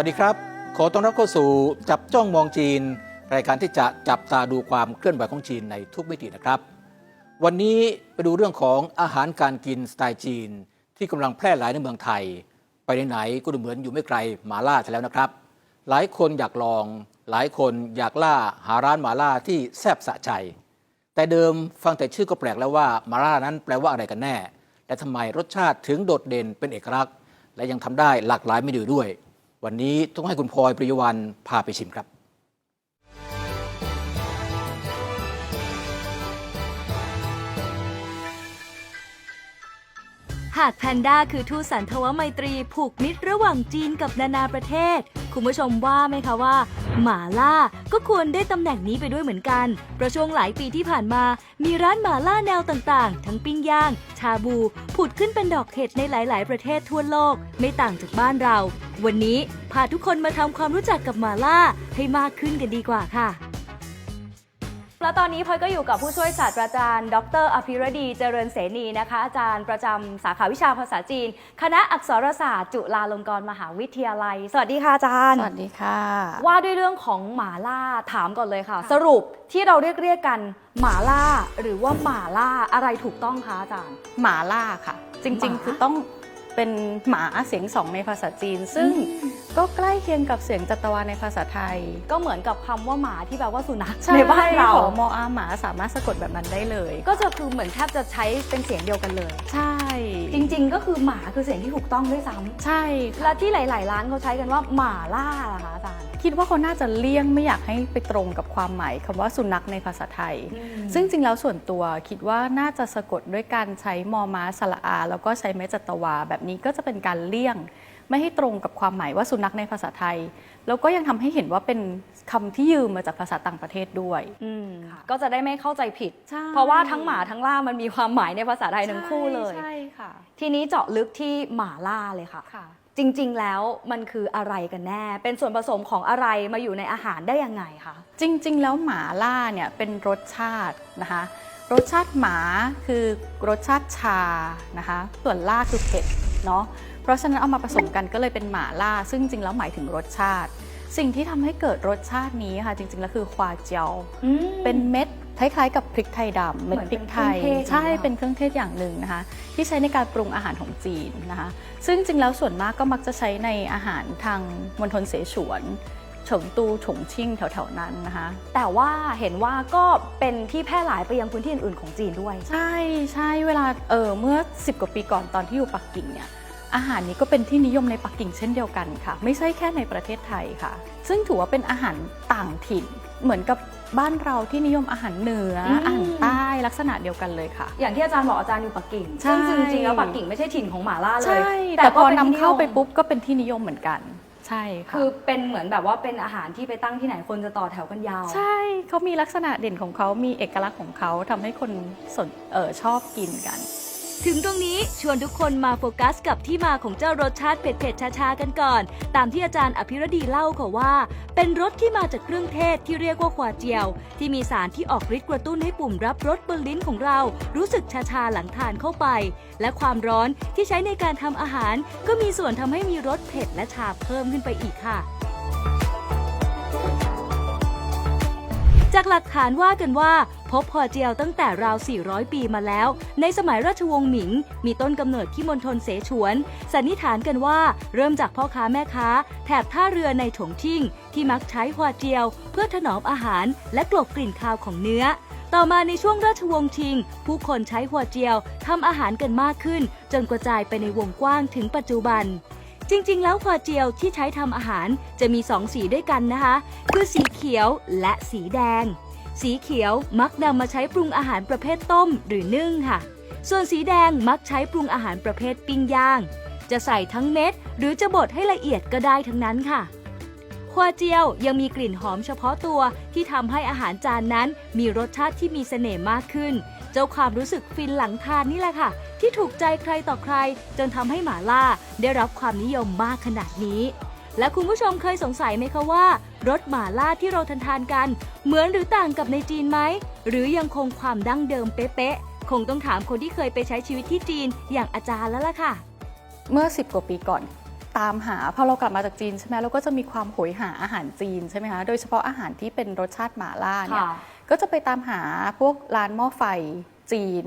สวัสดีครับ ขอต้อนรับเข้าสู่จับจ้องมองจีน รายการที่จะจับตาดูความเคลื่อนไหวของจีนในทุกมิตินะครับ วันนี้ไปดูเรื่องของอาหารการกินสไตล์จีน ที่กำลังแพร่หลายในเมืองไทย ไปไหนๆก็ดูเหมือนอยู่ไม่ไกลหมาล่าซะแล้วนะครับ หลายคนอยากลอง หลายคนอยากล่าหาร้านหมาล่าที่แซ่บสะใจ แต่เดิมฟังแต่ชื่อก็แปลกแล้วว่าหมาล่านั้นแปลว่าอะไรกันแน่ และทำไมรสชาติถึงโดดเด่นเป็นเอกลักษณ์ และยังทำได้หลากหลายเมนูด้วย วันนี้ต้องให้คุณพลอยปริยวันพาไปชิมครับ หากแพนด้าคือทูตสันทวไมตรีผูกมิตรระหว่างจีนกับนานาประเทศ คุณผู้ชมว่าไหมคะว่า หมาล่าก็ควรได้ตำแหน่งนี้ไปด้วยเหมือนกันเพราะช่วงหลายปีที่ผ่านมา มีร้านหมาล่าแนวต่างๆ ทั้งปิ้งย่าง ชาบู ผุดขึ้นเป็นดอกเห็ดในหลาย ๆ ประเทศทั่วโลก ไม่ต่างจากบ้านเรา วันนี้พาทุกคนมาทำความรู้จักกับหมาล่าให้มากขึ้นกันดีกว่าค่ะ แล้วตอนนี้พลอยก็อยู่กับผู้ช่วยศาสตราจารย์ ดร อภิรดีเจริญเสนีนะคะ อาจารย์ประจำสาขาวิชาภาษาจีน คณะอักษรศาสตร์ จุฬาลงกรณ์มหาวิทยาลัย สวัสดีค่ะอาจารย์ สวัสดีค่ะ ว่าด้วยเรื่องของหมาล่าถามก่อนเลยค่ะ สรุปที่เราเรียกเรียกกันหมาล่า หรือว่าหมาล่าอะไรถูกต้องคะอาจารย์ หมาล่าค่ะ จริงหมา ๆ คือต้อง เป็นหมาเสียงสองในภาษาจีน ซึ่งก็ใกล้เคียงกับเสียงจัตวาในภาษาไทย ก็เหมือนกับคำว่าหมาที่แปลว่าสุนัขใช่ในบ้านเรา ขอมออาหมาสามารถสะกดแบบนั้นได้เลย ก็จะคือเหมือนแทบจะใช้เป็นเสียงเดียวกันเลย ใช่ จริงๆ ก็คือหมาคือเสียงที่ถูกต้องด้วยซ้ำใช่ค่ะและที่หลาย ๆ ร้านเขาใช้กันว่าหมาล่าล่ะคะอาจารย์ คิดว่าเขาน่าจะเลี่ยงไม่อยากให้ไปตรงกับความหมายคำว่าสุนัขในภาษาไทย ซึ่งจริงแล้วส่วนตัวคิดว่าน่าจะสะกดด้วยการใช้มอม้าสระอา แล้วก็ใช้ไม้จัตวา แบบนี้ก็จะเป็นการเลี่ยง ไม่ให้ตรงกับความหมายว่าสุนัขในภาษาไทย แล้วก็ยังทำให้เห็นว่าเป็นคำที่ยืมมาจากภาษาต่างประเทศด้วยอืมค่ะก็จะได้ไม่เข้าใจผิดใช่เพราะว่าทั้งหมาทั้งล่ามันมีความหมายในภาษาไทยทั้งคู่เลยใช่ค่ะ ทีนี้เจาะลึกที่หมาล่าเลยค่ะค่ะ จริง ๆ แล้วมันคืออะไรกันแน่ เป็นส่วนผสมของอะไรมาอยู่ในอาหารได้ยังไงคะ จริง ๆ แล้วหมาล่าเนี่ยเป็นรสชาตินะคะ รสชาติหมาคือรสชาติชานะคะ ส่วนล่าคือเผ็ดเนาะ เพราะฉะนั้นเอามาผสมกันก็เลยเป็นหมาล่า ซึ่งจริงแล้วหมายถึงรสชาติ สิ่งที่ทำให้เกิดรสชาตินี้ค่ะจริง ๆ แล้วคือควาเจียว เป็นเม็ด คล้ายๆกับพริกไทยดำเม็ดพริกไทยเหมือนเป็นเครื่องเทศใช่อย่างเงี้ยเป็นเครื่องเทศอย่างหนึ่งนะคะ ที่ใช้ในการปรุงอาหารของจีนนะคะ ซึ่งจริงแล้วส่วนมากก็มักจะใช้ในอาหารทางมณฑลเสฉวนเฉิงตูฉงชิ่งแถวๆนั้นนะคะ แต่ว่าเห็นว่าก็เป็นที่แพร่หลายไปยังพื้นที่อื่นๆของจีนด้วย ใช่ใช่เวลาเออเมื่อ 10 กว่าปีก่อนตอนที่อยู่ปักกิ่งเนี่ย อาหารนี้ก็เป็นที่นิยมในปักกิ่งเช่นเดียวกันค่ะ ไม่ใช่แค่ในประเทศไทยค่ะ ซึ่งถือว่าเป็นอาหารต่างถิ่น เหมือนกับบ้านเราที่นิยมอาหารเหนืออืมอาหารใต้ลักษณะเดียวกันเลยค่ะ อย่างที่อาจารย์บอกอาจารย์อยู่ปักกิ่งใช่ซึ่งจริงๆแล้วปักกิ่งไม่ใช่ถิ่นของหมาล่าเลยใช่แต่พก็อป็นำเข้าไปที่นิยมปุ๊บก็เป็นที่นิยมเหมือนกันใช่ค่ะคือเป็นเหมือนแบบว่าเป็นอาหารที่ไปตั้งที่ไหนคนจะต่อแถวกันยาว ใช่เขามีลักษณะเด่นของเขามีเอกลักษณ์ของเขาทำให้คนสนเออชอบกินกัน ถึงตรงนี้ชวนทุกคนมาโฟกัสกับที่มาของเจ้ารสชาติเผ็ดๆชาๆกันก่อน ตามที่อาจารย์อภิรดีเล่าค่ะว่า เป็นรสที่มาจากเครื่องเทศที่เรียกว่าควาเจียว ที่มีสารที่ออกฤทธิ์กระตุ้นให้ปุ่มรับรสบนลิ้นของเรา รู้สึกชาๆหลังทานเข้าไป และความร้อนที่ใช้ในการทำอาหาร ก็มีส่วนทำให้มีรสเผ็ดและชาเพิ่มขึ้นไปอีกค่ะ จากหลักฐานว่ากันว่า พบพอเจียวตั้งแต่ราว 400 ปีมาแล้ว ในสมัยราชวงศ์หมิง มีต้นกำเนิดที่มณฑลเสฉวน สันนิษฐานกันว่าเริ่มจากพ่อค้าแม่ค้า แถบท่าเรือในฉงชิ่งที่มักใช้ฮวเจียว เพื่อถนอมอาหาร และกลบกลิ่นคาวของเนื้อต่อมาในช่วงราชวงศ์ชิง ผู้คนใช้หัวเจียวทำอาหารกันมากขึ้น จนกระจายไปในวงกว้างถึงปัจจุบัน จริงๆ แล้วควาเจียวที่ใช้ทำอาหารจะมีสองสีด้วยกันนะคะ คือสีเขียวและสีแดง สีเขียวมักนำมาใช้ปรุงอาหารประเภทต้มหรือนึ่งค่ะ ส่วนสีแดงมักใช้ปรุงอาหารประเภทปิ้งย่าง จะใส่ทั้งเม็ด หรือจะบดให้ละเอียดก็ได้ทั้งนั้นค่ะควาเจียวยังมีกลิ่นหอมเฉพาะตัวที่ทำให้อาหารจานนั้นมีรสชาติที่มีเสน่ห์มากขึ้น เจ้าความรู้สึกฟินหลังทานนี่แหละค่ะ ที่ถูกใจใครต่อใคร จนทำให้หมาล่าได้รับความนิยมมากขนาดนี้ และคุณผู้ชมเคยสงสัยไหมคะว่ารสหมาล่าที่เราทานทานๆกัน เหมือนหรือต่างกับในจีนไหม หรือยังคงความดั้งเดิมเป๊ะๆคงต้องถามคนที่เคยไปใช้ชีวิตที่จีนอย่างอาจารย์แล้วล่ะค่ะ เมื่อ 10 กว่าปีก่อนตามหาพอเรากลับมาจากจีนใช่ไหมเราก็จะมีความโหยหาอาหารจีนใช่ไหมคะโดยเฉพาะอาหารที่เป็นรสชาติหม่าล่าเนี่ยค่ะ ก็จะไปตามหาพวกร้านหม้อไฟจีน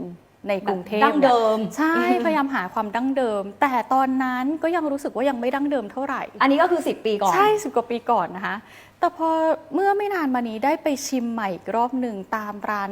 ในกรุงเทพดั้งเดิม ใช่ พยายามหาความดั้งเดิม แต่ตอนนั้นก็ยังรู้สึกว่ายังไม่ดั้งเดิมเท่าไหร่ อันนี้ก็คือ 10 ปีก่อน ใช่สิบกว่าปีก่อนนะคะ แต่พอเมื่อไม่นานมานี้ได้ไปชิมใหม่อีกรอบหนึ่งตามร้าน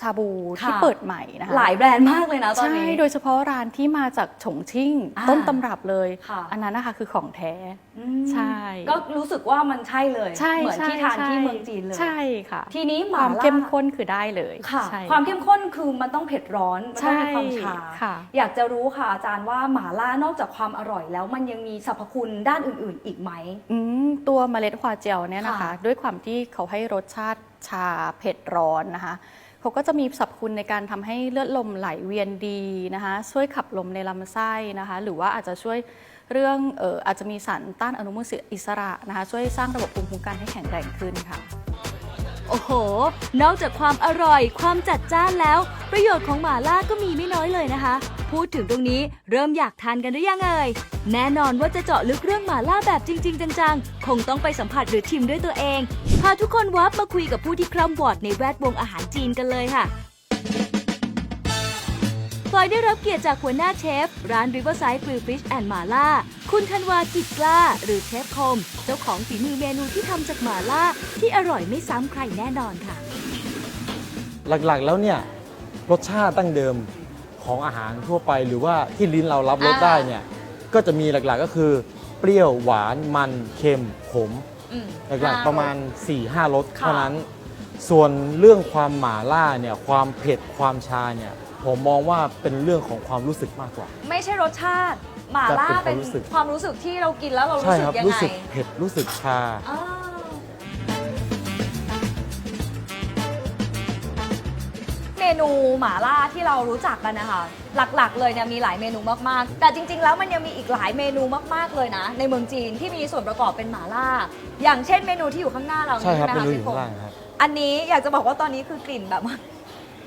ชาบูที่ค่ะ เปิดใหม่นะคะหลายแบรนด์มากเลยนะตอนใช่นี้ โดยเฉพาะร้านที่มาจากฉงชิ่ง อ่าต้นตำรับเลย ค่ะ อันนั้นนะคะคือของแท้ อืมใช่ ก็รู้สึกว่ามันใช่เลย ใช่เหมือนใช่ที่ทานใช่ที่เมืองจีนเลย ใช่ค่ะทีนี้หคม่าวามล่าเข้มข้นคือได้เลยค่ะ ใช่ ความเข้มข้นคือมันต้องเผ็ดร้อน มันต้องมีความชาค่ะ อยากจะรู้ค่ะอาจารย์ว่าหม่าล่านอกจากความอร่อยแล้วมันยังมีสรรพคุณด้านอื่น ๆ อีกไหม อืมตัวเมล็ดฮวาเจียวเนี่ยนะคะ ค่ะด้วยความที่เขาให้รสชาติชาเผ็ดร้อนนะคะ เขาก็จะมีสรรพคุณในการทำให้เลือดลมไหลเวียนดีนะคะช่วยขับลมในลำไส้นะคะหรือว่าอาจจะช่วยเรื่องอออาจจะมีสารต้านอนุมูลอิสระนะคะช่วยสร้างระบบภูมิคุ้มกันให้แข็งแรงขึ้นค่ะ โอ้โห นอกจากความอร่อยความจัดจ้านแล้ว ประโยชน์ของหม่าล่าก็มีไม่น้อยเลยนะคะ พูดถึงตรงนี้เริ่มอยากทานกันหรือยังเอ่ย แน่นอนว่าจะเจาะลึกเรื่องหม่าล่าแบบจริง ๆ จังๆ คงต้องไปสัมผัสหรือชิมด้วยตัวเอง พาทุกคนวับมาคุยกับผู้ที่คร่ำวอดในแวดวงอาหารจีนกันเลยค่ะ อยได้รับเกียรติจากหัวหน้าเชฟ ร้าน Riverside Grill Fish and หมาล่า คุณธันวากิจกล้า หรือเชฟคม เจ้าของฝีมือเมนูที่ทำจากหมาล่า ที่อร่อยไม่ซ้ำใครแน่นอนค่ะ หลักๆ แล้วเนี่ยรสชาติตั้งเดิมของอาหารทั่วไป หรือว่าที่ลิ้นเรารับรสอ่าได้เนี่ยก็จะมีหลักๆก็คือเปรี้ยวหวานมันเค็มขมอืมหลักๆประมาณ 4-5รสค่ะเท่านั้น ส่วนเรื่องความหม่าล่าเนี่ยความเผ็ดความชาเนี่ย ผมมองว่าเป็นเรื่องของความรู้สึกมากกว่า ไม่ใช่รสชาติ หมาล่าแต่เป็เป็นนความรู้สึก ความรู้สึกที่เรากินแล้วเราใช่รู้สึคกรับยังรู้ไงสึกเผ็ดรู้สึกชา อ้าวเมนูหมาล่าที่เรารู้จักกันนะคะ หลักๆ เลยเนี่ยมีหลายเมนูมากๆ แต่จริง ๆ แล้วมันยังมีอีกหลายเมนูมากๆเลยนะ ในเมืองจีนที่มีส่วนประกอบเป็นหมาล่า อย่างเช่นเมนูที่อยู่ข้างหน้าเราใช่ครับไหมเป็นคะรู้อพี่ยู่พข้างงล่างษ์ครับ อันนี้อยากจะบอกว่าตอนนี้คือกลิ่นแบบว่าครับ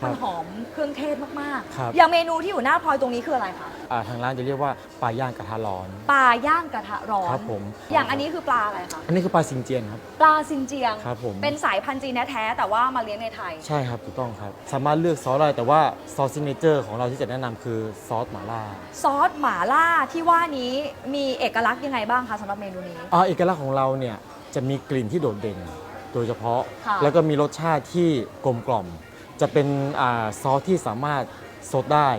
มันหอมเครื่องเทศมากครับ ๆ อย่างเมนูที่อยู่หน้าพลอยตรงนี้คืออะไรคะ อ่าทางร้านจะเรียกว่าปลาย่างกระทะร้อน ปลาย่างกระทะร้อน ครับผม อย่างอันนี้คือปลาอะไรคะ อันนี้คือปลาซิงเจียนครับ ปลาซินเจียง ครับผม เป็นสายพันธุ์จีนแท้ๆแต่ว่ามาเลี้ยงในไทย ใช่ครับถูกต้องครับ สามารถเลือกซอสได้แต่ว่าซอสซิกเนเจอร์ของเราที่จะแนะนำคือซอสหม่าล่าซอสหม่าล่าที่ว่านี้มีเอกลักษณ์ยังไงบ้างคะสำหรับเมนูนี้ อ่าเอกลักษณ์ของเราเนี่ยจะมีกลิ่นที่โดดเด่น โดยเฉพาะ ค่ะ แล้วก็มีรสชาติที่กลมกล่อม จะเป็นอาซอสที่สามารถซดได้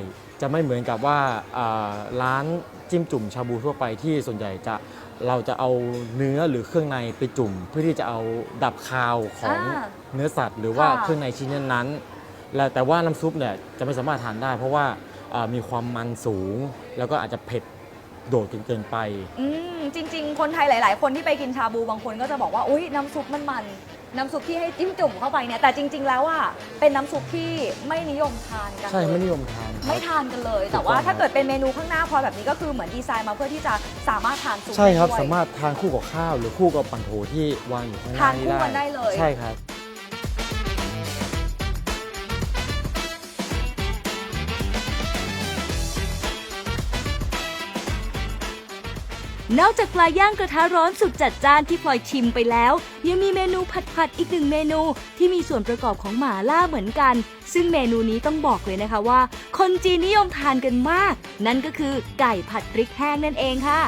จะไม่เหมือนกับว่าอ่าร้านจิ้มจุ่มชาบูทั่วไปที่ส่วนใหญ่จะเราจะเอาเนื้อหรือเครื่องในไปจุ่ม เพื่อที่จะเอาดับคาวของอ่าเนื้อสัตว์ หรือว่าค่ะเครื่องในชิ้นนั้นๆและแต่ว่าน้ำซุปเนี่ยจะไม่สามารถทานได้ เพราะว่าอ่ามีความมันสูง แล้วก็อาจจะเผ็ดโดดจนเกินไป อืมจริง ๆ คนไทยหลาย ๆ คนที่ไปกินชาบูบางคนก็จะบอกว่า อุ้ยน้ำซุปมันมัน น้ำซุปที่ให้จิ้มจุ่มเข้าไปเนี่ยแต่จริง ๆ แล้วอะเป็นน้ำซุปที่ไม่นิยมทานกันใช่เลยไม่นิยมทานครับ ไม่ทานกันเลยถูกแต่ว่าต้องถ้าเกิดเป็นเมนูข้างหน้าพลอยแบบนี้ก็คือเหมือนดีไซน์มาเพื่อที่จะสามารถทานซุปใช่ครับ ได้ด้วย สามารถทานคู่กับข้าว หรือคู่กับปั่นโถที่วางอยู่ข้างหน้าทานคู่กันได้เลย ใช่ครับ นอกจากปลาย่างกระทะร้อนสุดจัดจ้านที่พลอยชิมไปแล้ว ยังมีเมนูผัดผัดๆอีกหนึ่งเมนูที่มีส่วนประกอบของหมาล่าเหมือนกัน ซึ่งเมนูนี้ต้องบอกเลยนะคะว่า คนจีนนิยมทานกันมาก นั่นก็คือไก่ผัดพริกแห้งนั่นเองค่ะ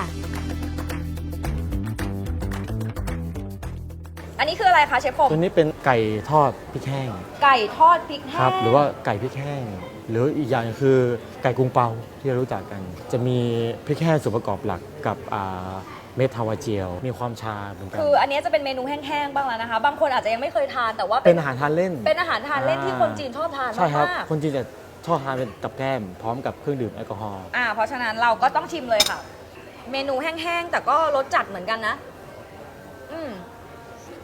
นนี้คืออะไรคะเชฟผมตัวนี้เป็นไก่ทอดพริกแห้งไก่ทอดพริกแห้งครับ หรือว่าไก่พริกแห้ง หรืออีกอย่างหนึ่งคือไก่กรุงเปาที่เรารู้จักกัน จะมีพริกแห้งส่วนประกอบหลักกับอ่าเม็ดทาวาเจียว มีความชาเหมือนกันคืออันนี้จะเป็นเมนูแห้งๆบ้างแล้วนะคะ บางคนอาจจะยังไม่เคยทานแต่ว่าเป็นอาหารทานเล่น เป็นอาหารทานเล่นที่อ่าคนจีนชอบทานใช่ครับมากคนจีนจะชอบทานเป็นกับแก้มพร้อมกับเครื่องดื่มแอลกอฮอล์ๆอ่าเพราะฉะนั้นเราก็ต้องชิมเลยค่ะ เมนูแห้งๆแต่ก็รสจัดเหมือนกันนะ อืม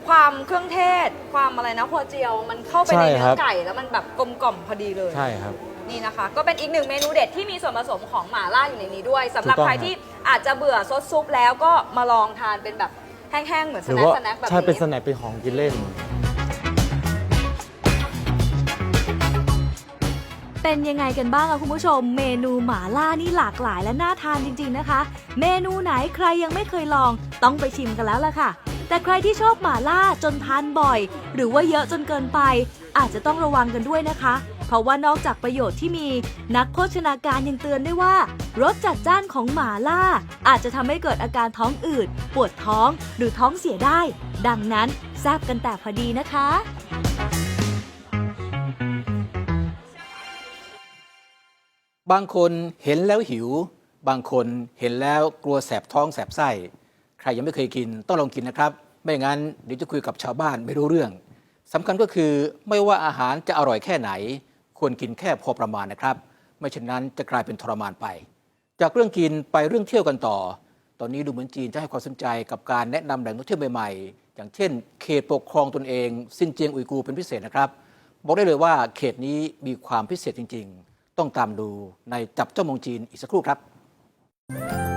ความเครื่องเทศ ความอะไรนะหัวเจียวมันเข้าไปในเนื้อไก่แล้วมันแบบกลมกล่อมพอดีเลย ใช่ครับ นี่นะคะ ก็เป็นอีกหนึ่งเมนูเด็ดที่มีส่วนผสมของหม่าล่าอยู่ในนี้ด้วยสำหรับถูกต้องใครที่อาจจะเบื่อซดซุปแล้วก็มาลองทานเป็นแบบแห้งๆเหมือนหสรือแน็คว่าสแน็คแบบใช่เป็นนี้สแน็คเป็นของกินเล่น เป็นยังไงกันบ้างอะคุณผู้ชม เมนูหมาล่านี่หลากหลายและน่าทานจริง ๆนะคะ เมนูไหนใครยังไม่เคยลอง ต้องไปชิมกันแล้วล่ะค่ะ แต่ใครที่ชอบหมาล่าจนทานบ่อย หรือว่าเยอะจนเกินไป อาจจะต้องระวังกันด้วยนะคะ เพราะว่านอกจากประโยชน์ที่มีนักโภชนาการยังเตือนด้วยว่ารสจัดจ้านของหมาล่า อาจจะทำให้เกิดอาการท้องอืด ปวดท้องหรือท้องเสียได้ ดังนั้นแซบกันแต่พอดีนะคะบางคนเห็นแล้วหิว บางคนเห็นแล้วกลัวแสบท้องแสบไส้ ใครยังไม่เคยกินต้องลองกินนะครับ ไม่อย่างนั้นเดี๋ยวจะคุยกับชาวบ้านไม่รู้เรื่องสำคัญก็คือไม่ว่าอาหารจะอร่อยแค่ไหน ควรกินแค่พอประมาณนะครับ ไม่เช่นนั้นจะกลายเป็นทรมานไป จากเรื่องกินไปเรื่องเที่ยวกันต่อ ตอนนี้ดูเหมือนจีนจะให้ความสนใจกับการแนะนำแหล่งท่องเที่ยวใหม่ๆ อย่างเช่น เขตปกครองตนเองซินเจียงอุยกูเป็นพิเศษนะครับ บอกได้เลยว่าเขตนี้มีความพิเศษจริง ๆ ต้องตามดูในจับเจ้ามองจีนอีกสักครู่ครับ